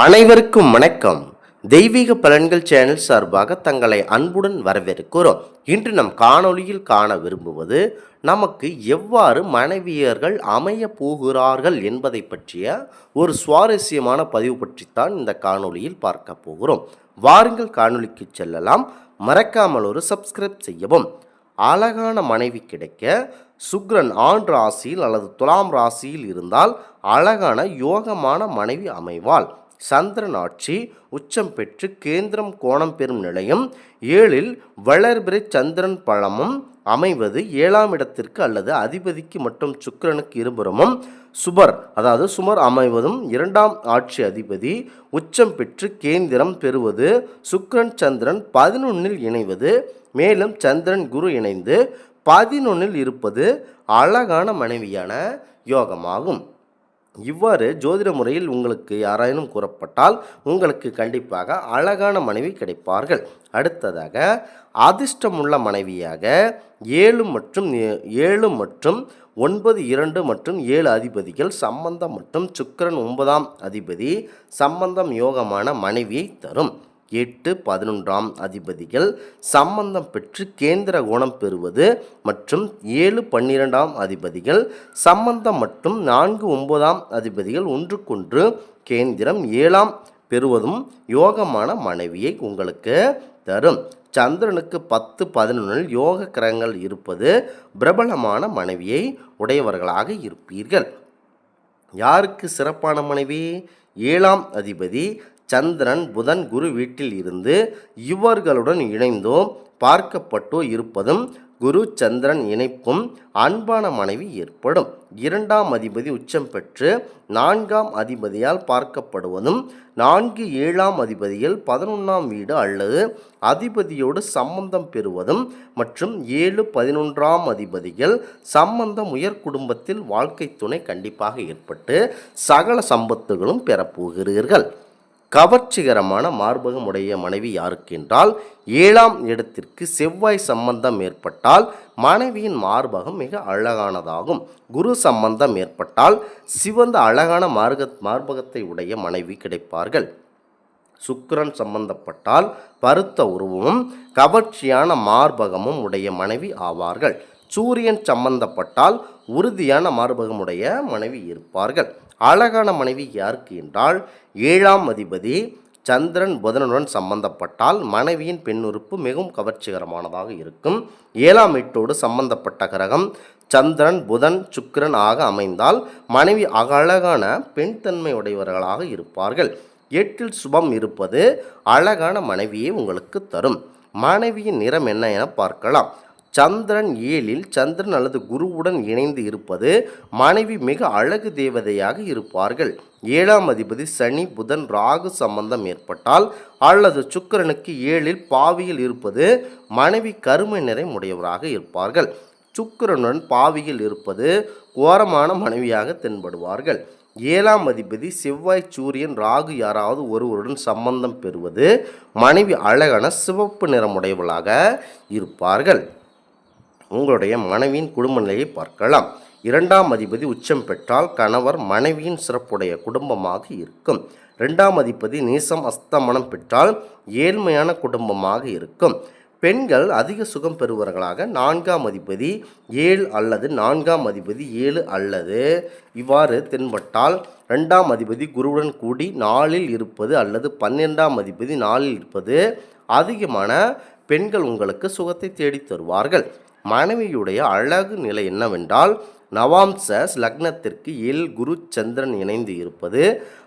அனைவருக்கும் வணக்கம். தெய்வீக பலன்கள் சேனல் சார்பாக தங்களை அன்புடன் வரவேற்கிறோம். இன்று நம் காணொளியில் காண விரும்புவது நமக்கு எவ்வாறு மனைவியர்கள் அமைய போகிறார்கள் என்பதை பற்றிய ஒரு சுவாரஸ்யமான பதிவு பற்றித்தான் இந்த காணொளியில் பார்க்க போகிறோம். வாருங்கள் காணொளிக்கு செல்லலாம். மறக்காமல் ஒரு சப்ஸ்கிரைப் செய்யவும். அழகான மனைவி கிடைக்க சுக்ரன் ஆண் ராசியில் அல்லது துலாம் ராசியில் இருந்தால் அழகான யோகமான மனைவி அமைவாள். சந்திரன் ஆட்சி உச்சம் பெற்று கேந்திரம் கோணம் பெறும் நிலையும் ஏழில் வளர்பிறை சந்திரன் பழமும் அமைவது ஏழாம் இடத்திற்கு அல்லது அதிபதிக்கு மற்றும் சுக்கிரனுக்கு இருபுறமும் சுபர் அதாவது சுமர் அமைவதும் இரண்டாம் ஆட்சி அதிபதி உச்சம் பெற்று கேந்திரம் பெறுவது சுக்கரன் சந்திரன் பதினொன்னில் இணைவது மேலும் சந்திரன் குரு இணைந்து பதினொன்னில் இருப்பது அழகான மனைவியான யோகமாகும். இவ்வாறு ஜோதிட முறையில் உங்களுக்கு யாராயினும் கூறப்பட்டால் உங்களுக்கு கண்டிப்பாக அழகான மனைவி கிடைப்பார்கள். அடுத்ததாக அதிர்ஷ்டமுள்ள மனைவியாக ஏழு மற்றும் ஏழு மற்றும் ஒன்பது இரண்டு மற்றும் ஏழு அதிபதிகள் சம்பந்தம் மற்றும் சுக்கரன் ஒன்பதாம் அதிபதி சம்பந்தம் யோகமான மனைவியை தரும். எட்டு பதினொன்றாம் அதிபதிகள் சம்பந்தம் பெற்று கேந்திர கோணம் பெறுவது மற்றும் ஏழு பன்னிரெண்டாம் அதிபதிகள் சம்பந்தம் மற்றும் நான்கு ஒன்பதாம் அதிபதிகள் ஒன்றுக்கொன்று கேந்திரம் ஏழாம் பெறுவதும் யோகமான மனைவியை உங்களுக்கு தரும். சந்திரனுக்கு பத்து பதினொன்றில் யோக கிரகங்கள் இருப்பது பிரபலமான மனைவியை உடையவர்களாக இருப்பீர்கள். யாருக்கு சிறப்பான மனைவி? ஏழாம் அதிபதி சந்திரன் புதன் குரு வீட்டில் இருந்து இவர்களுடன் இணைந்தோ பார்க்கப்பட்டோ இருப்பதும் குரு சந்திரன் இணைப்பும் அன்பான மனைவி ஏற்படும். இரண்டாம் அதிபதி உச்சம் பெற்று நான்காம் அதிபதியால் பார்க்கப்படுவதும் நான்கு ஏழாம் அதிபதிகள் பதினொன்றாம் வீடு அல்லது அதிபதியோடு சம்பந்தம் பெறுவதும் மற்றும் ஏழு பதினொன்றாம் அதிபதிகள் சம்பந்தம் உயர் குடும்பத்தில் வாழ்க்கை துணை கண்டிப்பாக ஏற்பட்டு சகல சம்பத்துகளும் பெறப்போகிறீர்கள். கவர்ச்சிகரமான மார்பகம் உடைய மனைவி யாருக்கு என்றால் ஏழாம் இடத்திற்கு செவ்வாய் சம்பந்தம் ஏற்பட்டால் மனைவியின் மார்பகம் மிக அழகானதாகும். குரு சம்பந்தம் ஏற்பட்டால் சிவந்த அழகான மார்க மார்பகத்தை உடைய மனைவி கிடைப்பார்கள். சுக்கிரன் சம்பந்தப்பட்டால் பருத்த உருவமும் கவர்ச்சியான மார்பகமும் உடைய மனைவி ஆவார்கள். சூரியன் சம்பந்தப்பட்டால் உறுதியான மார்பகமுடைய மனைவி இருப்பார்கள். அழகான மனைவி யாருக்கு என்றால் ஏழாம் அதிபதி சந்திரன் புதனுடன் சம்பந்தப்பட்டால் மனைவியின் பெண்ணுறுப்பு மிகவும் கவர்ச்சிகரமானதாக இருக்கும். ஏழாம் வீட்டோடு சம்பந்தப்பட்ட கிரகம் சந்திரன் புதன் சுக்கிரன் ஆக அமைந்தால் மனைவி அழகான பெண் தன்மை உடையவர்களாக இருப்பார்கள். எட்டில் சுபம் இருப்பது அழகான மனைவியை உங்களுக்கு தரும். மனைவியின் நிறம் என்ன என பார்க்கலாம். சந்திரன் ஏழில் சந்திரன் அல்லது குருவுடன் இணைந்து இருப்பது மனைவி மிக அழகு தேவதையாக இருப்பார்கள். ஏழாம் அதிபதி சனி புதன் ராகு சம்பந்தம் ஏற்பட்டால் அல்லது சுக்கிரனுக்கு ஏழில் பாவியில் இருப்பது மனைவி கருமை நிறம் உடையவராக இருப்பார்கள். சுக்கிரனுடன் பாவியில் இருப்பது கோரமான மனைவியாக தென்படுவார்கள். ஏழாம் அதிபதி செவ்வாய் சூரியன் ராகு யாராவது ஒருவருடன் சம்பந்தம் பெறுவது மனைவி அழகான சிவப்பு நிறமுடையவளாக இருப்பார்கள். உங்களுடைய மனைவியின் குடும்ப நிலையை பார்க்கலாம். இரண்டாம் அதிபதி உச்சம் பெற்றால் கணவர் மனைவியின் சிறப்புடைய குடும்பமாக இருக்கும். இரண்டாம் அதிபதி நீசம் அஸ்தமனம் பெற்றால் ஏழ்மையான குடும்பமாக இருக்கும். பெண்கள் அதிக சுகம் பெறுவர்களாக நான்காம் அதிபதி ஏழு அல்லது நான்காம் அதிபதி ஏழு அல்லது இவ்வாறு தென்பட்டால் ரெண்டாம் அதிபதி குருவுடன் கூடி நாளில் இருப்பது அல்லது பன்னிரெண்டாம் அதிபதி நாளில் இருப்பது அதிகமான பெண்கள் உங்களுக்கு சுகத்தை தேடித் தருவார்கள். மனைவியுடைய அழகு நிலை என்னவென்றால் நவாம்சஸ் லக்னத்திற்கு இல் குரு சந்திரன் இணைந்து இருப்பது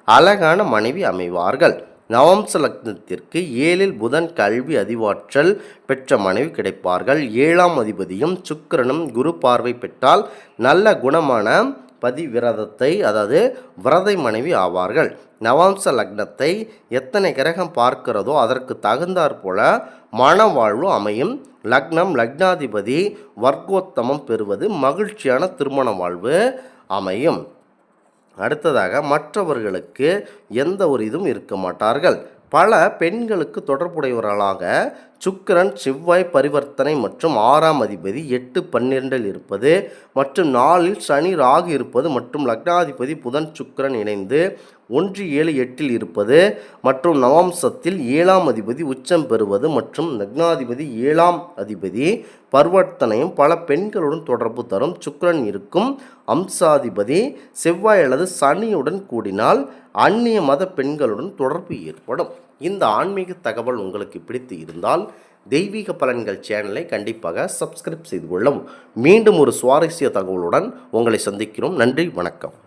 அழகான மனைவி அமைவார்கள். நவம்ச லக்னத்திற்கு ஏழில் புதன் கல்வி அறிவாற்றல் பெற்ற மனைவி கிடைப்பார்கள். ஏழாம் அதிபதியும் சுக்கிரனும் குரு பார்வை பெற்றால் நல்ல குணமான பதிவிரதத்தை அதாவது விரதை மனைவி ஆவார்கள். நவாம்ச லக்னத்தை எத்தனை கிரகம் பார்க்கிறதோ அதற்கு தகுந்தாற் போல மனவாழ்வு அமையும். லக்னம் லக்னாதிபதி வர்க்கோத்தமம் பெறுவது மகிழ்ச்சியான திருமண வாழ்வு அமையும். அடுத்ததாக மற்றவர்களுக்கு எந்த ஒரு இதுவும் இருக்க மாட்டார்கள். பல பெண்களுக்கு தொடர்புடையவர்களாக சுக்கிரன் செவ்வாய் பரிவர்த்தனை மற்றும் ஆறாம் அதிபதி எட்டு பன்னிரெண்டில் இருப்பது மற்றும் நாளில் சனி ராகு இருப்பது மற்றும் லக்னாதிபதி புதன் சுக்கரன் இணைந்து ஒன்று ஏழு எட்டில் இருப்பது மற்றும் நவாம்சத்தில் ஏழாம் அதிபதி உச்சம் பெறுவது மற்றும் லக்னாதிபதி ஏழாம் அதிபதி பரிவர்த்தனையும் பல பெண்களுடன் தொடர்பு தரும் சுக்கரன் இருக்கும் அம்சாதிபதி செவ்வாய் அல்லது சனியுடன் கூடினால் அந்நிய மத பெண்களுடன் தொடர்பு ஏற்படும். இந்த ஆன்மீக தகவல் உங்களுக்கு பிடித்து இருந்தால் தெய்வீக பலன்கள் சேனலை கண்டிப்பாக சப்ஸ்கிரைப் செய்து கொள்ளவும். மீண்டும் ஒரு சுவாரஸ்ய தகவலுடன் உங்களை சந்திக்கிறோம். நன்றி வணக்கம்.